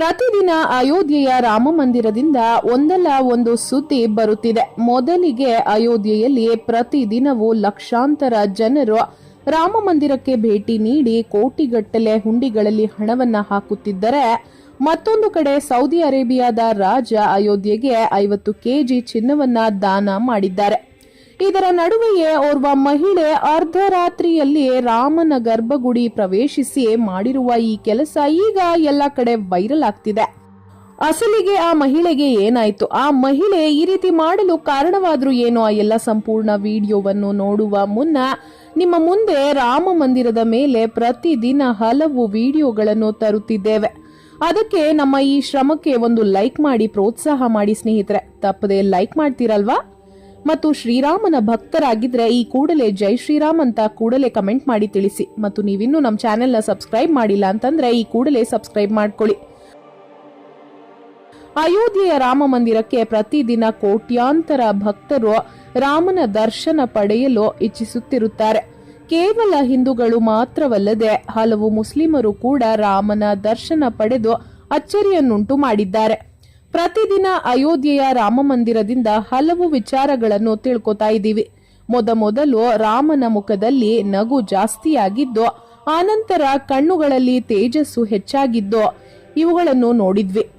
ಪ್ರತಿದಿನ ಅಯೋಧ್ಯೆಯ ರಾಮ ಮಂದಿರದಿಂದ ಒಂದಲ್ಲ ಒಂದು ಸುದ್ದಿ ಬರುತ್ತಿದೆ. ಮೊದಲಿಗೆ ಅಯೋಧ್ಯೆಯಲ್ಲಿ ಪ್ರತಿದಿನವೂ ಲಕ್ಷಾಂತರ ಜನರು ರಾಮ ಮಂದಿರಕ್ಕೆ ಭೇಟಿ ನೀಡಿ ಕೋಟಿಗಟ್ಟಲೆ ಹುಂಡಿಗಳಲ್ಲಿ ಹಣವನ್ನ ಹಾಕುತ್ತಿದ್ದರೆ ಮತ್ತೊಂದು ಕಡೆ ಸೌದಿ ಅರೇಬಿಯಾದ ರಾಜ ಅಯೋಧ್ಯೆಗೆ ಐವತ್ತು ಕೆಜಿ ಚಿನ್ನವನ್ನ ದಾನ ಮಾಡಿದ್ದಾರೆ. ಇದರ ನಡುವೆಯೇ ಓರ್ವ ಮಹಿಳೆ ಅರ್ಧರಾತ್ರಿಯಲ್ಲಿ ರಾಮನ ಗರ್ಭಗುಡಿ ಪ್ರವೇಶಿಸಿ ಮಾಡಿರುವ ಈ ಕೆಲಸ ಈಗ ಎಲ್ಲ ಕಡೆ ವೈರಲ್ ಆಗ್ತಿದೆ. ಅಸಲಿಗೆ ಆ ಮಹಿಳೆಗೆ ಏನಾಯ್ತು? ಆ ಮಹಿಳೆ ಈ ರೀತಿ ಮಾಡಲು ಕಾರಣವಾದ್ರೂ ಏನು? ಆ ಎಲ್ಲ ಸಂಪೂರ್ಣ ವಿಡಿಯೋವನ್ನು ನೋಡುವ ಮುನ್ನ ನಿಮ್ಮ ಮುಂದೆ ರಾಮ ಮಂದಿರದ ಮೇಲೆ ಪ್ರತಿದಿನ ಹಲವು ವಿಡಿಯೋಗಳನ್ನು ತರುತ್ತಿದ್ದೇವೆ. ಅದಕ್ಕೆ ನಮ್ಮ ಈ ಶ್ರಮಕ್ಕೆ ಒಂದು ಲೈಕ್ ಮಾಡಿ, ಪ್ರೋತ್ಸಾಹ ಮಾಡಿ ಸ್ನೇಹಿತರೆ. ತಪ್ಪದೆ ಲೈಕ್ ಮಾಡ್ತೀರಲ್ವಾ? ಮತ್ತು ಶ್ರೀರಾಮನ ಭಕ್ತರಾಗಿದ್ರೆ ಈ ಕೂಡಲೇ ಜೈ ಶ್ರೀರಾಮ್ ಅಂತ ಕೂಡಲೇ ಕಮೆಂಟ್ ಮಾಡಿ ತಿಳಿಸಿ. ಮತ್ತು ನೀವಿನ್ನೂ ನಮ್ಮ ಚಾನೆಲ್ನ ಸಬ್ಸ್ಕ್ರೈಬ್ ಮಾಡಿಲ್ಲ ಅಂತಂದ್ರೆ ಈ ಕೂಡಲೇ ಸಬ್ಸ್ಕ್ರೈಬ್ ಮಾಡ್ಕೊಳ್ಳಿ. ಅಯೋಧ್ಯೆಯ ರಾಮ ಮಂದಿರಕ್ಕೆ ಪ್ರತಿದಿನ ಕೋಟ್ಯಾಂತರ ಭಕ್ತರು ರಾಮನ ದರ್ಶನ ಪಡೆಯಲು ಇಚ್ಛಿಸುತ್ತಿರುತ್ತಾರೆ. ಕೇವಲ ಹಿಂದೂಗಳು ಮಾತ್ರವಲ್ಲದೆ ಹಲವು ಮುಸ್ಲಿಮರು ಕೂಡ ರಾಮನ ದರ್ಶನ ಪಡೆದು ಅಚ್ಚರಿಯನ್ನುಂಟು ಮಾಡಿದ್ದಾರೆ. ಪ್ರತಿದಿನ ಅಯೋಧ್ಯೆಯ ರಾಮ ಮಂದಿರದಿಂದ ಹಲವು ವಿಚಾರಗಳನ್ನು ತಿಳ್ಕೊತಾ ಇದ್ದೀವಿ. ಮೊದಮೊದಲು ರಾಮನ ಮುಖದಲ್ಲಿ ನಗು ಜಾಸ್ತಿಯಾಗಿದ್ದು, ಆನಂತರ ಕಣ್ಣುಗಳಲ್ಲಿ ತೇಜಸ್ಸು ಹೆಚ್ಚಾಗಿದ್ದು ಇವುಗಳನ್ನು ನೋಡಿದ್ವಿ.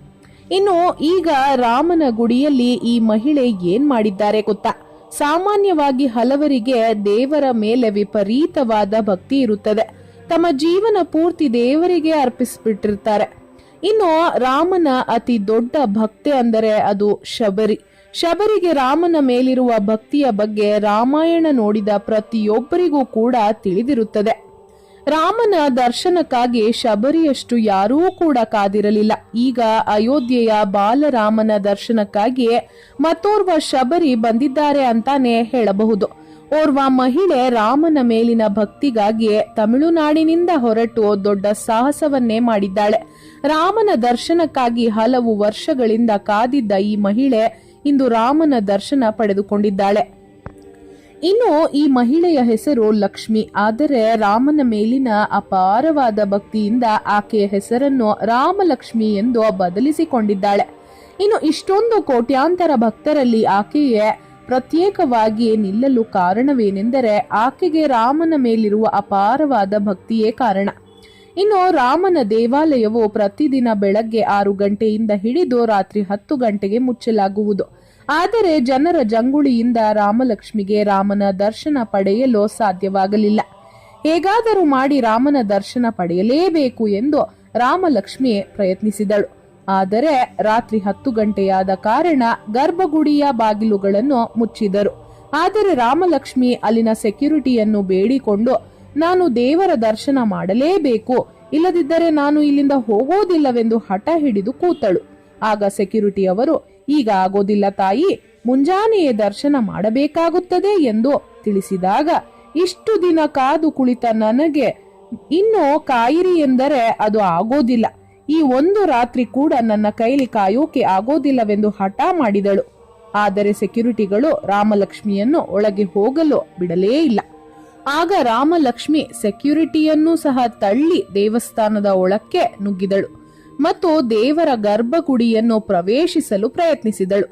ಇನ್ನು ಈಗ ರಾಮನ ಗುಡಿಯಲ್ಲಿ ಈ ಮಹಿಳೆ ಏನ್ ಮಾಡಿದ್ದಾರೆ ಗೊತ್ತಾ? ಸಾಮಾನ್ಯವಾಗಿ ಹಲವರಿಗೆ ದೇವರ ಮೇಲೆ ವಿಪರೀತವಾದ ಭಕ್ತಿ ಇರುತ್ತದೆ. ತಮ್ಮ ಜೀವನ ಪೂರ್ತಿ ದೇವರಿಗೆ ಅರ್ಪಿಸ್ಬಿಟ್ಟಿರ್ತಾರೆ. ಇನ್ನು ರಾಮನ ಅತಿ ದೊಡ್ಡ ಭಕ್ತೆ ಅಂದರೆ ಅದು ಶಬರಿ. ಶಬರಿಗೆ ರಾಮನ ಮೇಲಿರುವ ಭಕ್ತಿಯ ಬಗ್ಗೆ ರಾಮಾಯಣ ನೋಡಿದ ಪ್ರತಿಯೊಬ್ಬರಿಗೂ ಕೂಡ ತಿಳಿದಿರುತ್ತದೆ. ರಾಮನ ದರ್ಶನಕ್ಕಾಗಿ ಶಬರಿಯಷ್ಟು ಯಾರೂ ಕೂಡ ಕಾದಿರಲಿಲ್ಲ. ಈಗ ಅಯೋಧ್ಯೆಯ ಬಾಲರಾಮನ ದರ್ಶನಕ್ಕಾಗಿ ಮತ್ತೋರ್ವ ಶಬರಿ ಬಂದಿದ್ದಾರೆ ಅಂತಾನೆ ಹೇಳಬಹುದು. ಓರ್ವ ಮಹಿಳೆ ರಾಮನ ಮೇಲಿನ ಭಕ್ತಿಗಾಗಿಯೇ ತಮಿಳುನಾಡಿನಿಂದ ಹೊರಟು ದೊಡ್ಡ ಸಾಹಸವನ್ನೇ ಮಾಡಿದ್ದಾಳೆ. ರಾಮನ ದರ್ಶನಕ್ಕಾಗಿ ಹಲವು ವರ್ಷಗಳಿಂದ ಕಾದಿದ್ದ ಈ ಮಹಿಳೆ ಇಂದು ರಾಮನ ದರ್ಶನ ಪಡೆದುಕೊಂಡಿದ್ದಾಳೆ. ಇನ್ನು ಈ ಮಹಿಳೆಯ ಹೆಸರು ಲಕ್ಷ್ಮಿ. ಆದರೆ ರಾಮನ ಮೇಲಿನ ಅಪಾರವಾದ ಭಕ್ತಿಯಿಂದ ಆಕೆಯ ಹೆಸರನ್ನು ರಾಮಲಕ್ಷ್ಮಿ ಎಂದು ಬದಲಿಸಿಕೊಂಡಿದ್ದಾಳೆ. ಇನ್ನು ಇಷ್ಟೊಂದು ಕೋಟ್ಯಾಂತರ ಭಕ್ತರಲ್ಲಿ ಆಕೆಯೇ ಪ್ರತ್ಯೇಕವಾಗಿ ನಿಲ್ಲಲು ಕಾರಣವೇನೆಂದರೆ ಆಕೆಗೆ ರಾಮನ ಮೇಲಿರುವ ಅಪಾರವಾದ ಭಕ್ತಿಯೇ ಕಾರಣ. ಇನ್ನು ರಾಮನ ದೇವಾಲಯವು ಪ್ರತಿದಿನ ಬೆಳಗ್ಗೆ ಆರು ಗಂಟೆಯಿಂದ ಹಿಡಿದು ರಾತ್ರಿ ಹತ್ತು ಗಂಟೆಗೆ ಮುಚ್ಚಲಾಗುವುದು. ಆದರೆ ಜನರ ಜಂಗುಳಿಯಿಂದ ರಾಮಲಕ್ಷ್ಮಿಗೆ ರಾಮನ ದರ್ಶನ ಪಡೆಯಲು ಸಾಧ್ಯವಾಗಲಿಲ್ಲ. ಹೇಗಾದರೂ ಮಾಡಿ ರಾಮನ ದರ್ಶನ ಪಡೆಯಲೇಬೇಕು ಎಂದು ರಾಮಲಕ್ಷ್ಮಿ ಪ್ರಯತ್ನಿಸಿದಳು. ಆದರೆ ರಾತ್ರಿ ಹತ್ತು ಗಂಟೆಯಾದ ಕಾರಣ ಗರ್ಭಗುಡಿಯ ಬಾಗಿಲುಗಳನ್ನು ಮುಚ್ಚಿದರು. ಆದರೆ ರಾಮಲಕ್ಷ್ಮಿ ಅಲ್ಲಿನ ಸೆಕ್ಯೂರಿಟಿಯನ್ನು ಬೇಡಿಕೊಂಡು, ನಾನು ದೇವರ ದರ್ಶನ ಮಾಡಲೇಬೇಕು. ಇಲ್ಲದಿದ್ದರೆ ನಾನು ಇಲ್ಲಿಂದ ಹೋಗೋದಿಲ್ಲವೆಂದು ಹಠ ಹಿಡಿದು ಕೂತಳು. ಆಗ ಸೆಕ್ಯೂರಿಟಿ ಅವರು ಈಗ ಆಗೋದಿಲ್ಲ ತಾಯಿ, ಮುಂಜಾನೆಯೇ ದರ್ಶನ ಮಾಡಬೇಕಾಗುತ್ತದೆ ಎಂದು ತಿಳಿಸಿದಾಗ, ಇಷ್ಟು ದಿನ ಕಾದು ಕುಳಿತ ನನಗೆ, ಇನ್ನು ಕಾಯಿರಿ ಎಂದರೆ ಅದು ಆಗೋದಿಲ್ಲ. ಈ ಒಂದು ರಾತ್ರಿ ಕೂಡ ನನ್ನ ಕೈಲಿ ಕಾಯೋಕೆ ಆಗೋದಿಲ್ಲವೆಂದು ಹಠ ಮಾಡಿದಳು. ಆದರೆ ಸೆಕ್ಯೂರಿಟಿಗಳು ರಾಮಲಕ್ಷ್ಮಿಯನ್ನು ಒಳಗೆ ಹೋಗಲು ಬಿಡಲೇ ಇಲ್ಲ. ಆಗ ರಾಮಲಕ್ಷ್ಮಿ ಸೆಕ್ಯೂರಿಟಿಯನ್ನೂ ಸಹ ತಳ್ಳಿ ದೇವಸ್ಥಾನದ ಒಳಕ್ಕೆ ನುಗ್ಗಿದಳು ಮತ್ತು ದೇವರ ಗರ್ಭಗುಡಿಯನ್ನು ಪ್ರವೇಶಿಸಲು ಪ್ರಯತ್ನಿಸಿದಳು.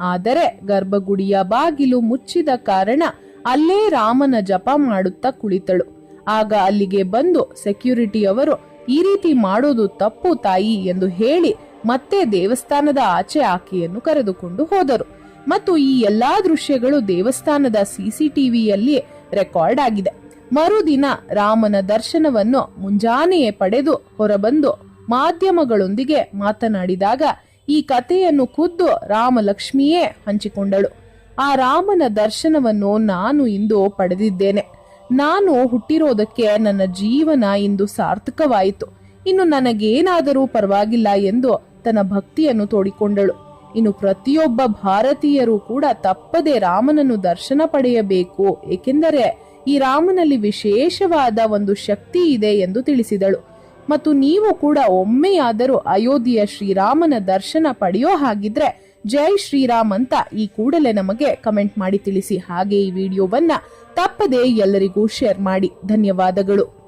ಆದರೆ ಗರ್ಭಗುಡಿಯ ಬಾಗಿಲು ಮುಚ್ಚಿದ ಕಾರಣ ಅಲ್ಲೇ ರಾಮನ ಜಪ ಮಾಡುತ್ತಾ ಕುಳಿತಳು. ಆಗ ಅಲ್ಲಿಗೆ ಬಂದು ಸೆಕ್ಯೂರಿಟಿ ಅವರು ಈ ರೀತಿ ಮಾಡೋದು ತಪ್ಪು ತಾಯಿ ಎಂದು ಹೇಳಿ ಮತ್ತೆ ದೇವಸ್ಥಾನದ ಆಚೆ ಆಕೆಯನ್ನು ಕರೆದುಕೊಂಡು ಹೋದರು. ಮತ್ತು ಈ ಎಲ್ಲಾ ದೃಶ್ಯಗಳು ದೇವಸ್ಥಾನದ ಸಿಸಿಟಿವಿಯಲ್ಲಿ ರೆಕಾರ್ಡ್ ಆಗಿದೆ. ಮರುದಿನ ರಾಮನ ದರ್ಶನವನ್ನು ಮುಂಜಾನೆಯೇ ಪಡೆದು ಹೊರಬಂದು ಮಾಧ್ಯಮಗಳೊಂದಿಗೆ ಮಾತನಾಡಿದಾಗ ಈ ಕಥೆಯನ್ನು ಖುದ್ದು ರಾಮಲಕ್ಷ್ಮಿಯೇ ಹಂಚಿಕೊಂಡಳು. ಆ ರಾಮನ ದರ್ಶನವನ್ನು ನಾನು ಇಂದು ಪಡೆದಿದ್ದೇನೆ. ನಾನು ಹುಟ್ಟಿರೋದಕ್ಕೆ ನನ್ನ ಜೀವನ ಇಂದು ಸಾರ್ಥಕವಾಯಿತು. ಇನ್ನು ನನಗೇನಾದರೂ ಪರವಾಗಿಲ್ಲ ಎಂದು ತನ್ನ ಭಕ್ತಿಯನ್ನು ತೋಡಿಕೊಂಡಳು. ಇನ್ನು ಪ್ರತಿಯೊಬ್ಬ ಭಾರತೀಯರು ಕೂಡ ತಪ್ಪದೆ ರಾಮನನ್ನು ದರ್ಶನ ಪಡೆಯಬೇಕು, ಏಕೆಂದರೆ ಈ ರಾಮನಲ್ಲಿ ವಿಶೇಷವಾದ ಒಂದು ಶಕ್ತಿ ಇದೆ ಎಂದು ತಿಳಿಸಿದಳು. ಮತ್ತು ನೀವು ಕೂಡ ಒಮ್ಮೆಯಾದರೂ ಅಯೋಧ್ಯೆಯ ಶ್ರೀರಾಮನ ದರ್ಶನ ಪಡೆಯೋ ಹಾಗಿದ್ರೆ ಜೈ ಶ್ರೀರಾಮ್ ಅಂತ ಈ ಕೂಡಲೇ ನಮಗೆ ಕಮೆಂಟ್ ಮಾಡಿ ತಿಳಿಸಿ. ಹಾಗೆ ಈ ವಿಡಿಯೋವನ್ನ ತಪ್ಪದೆ ಎಲ್ಲರಿಗೂ ಶೇರ್ ಮಾಡಿ. ಧನ್ಯವಾದಗಳು.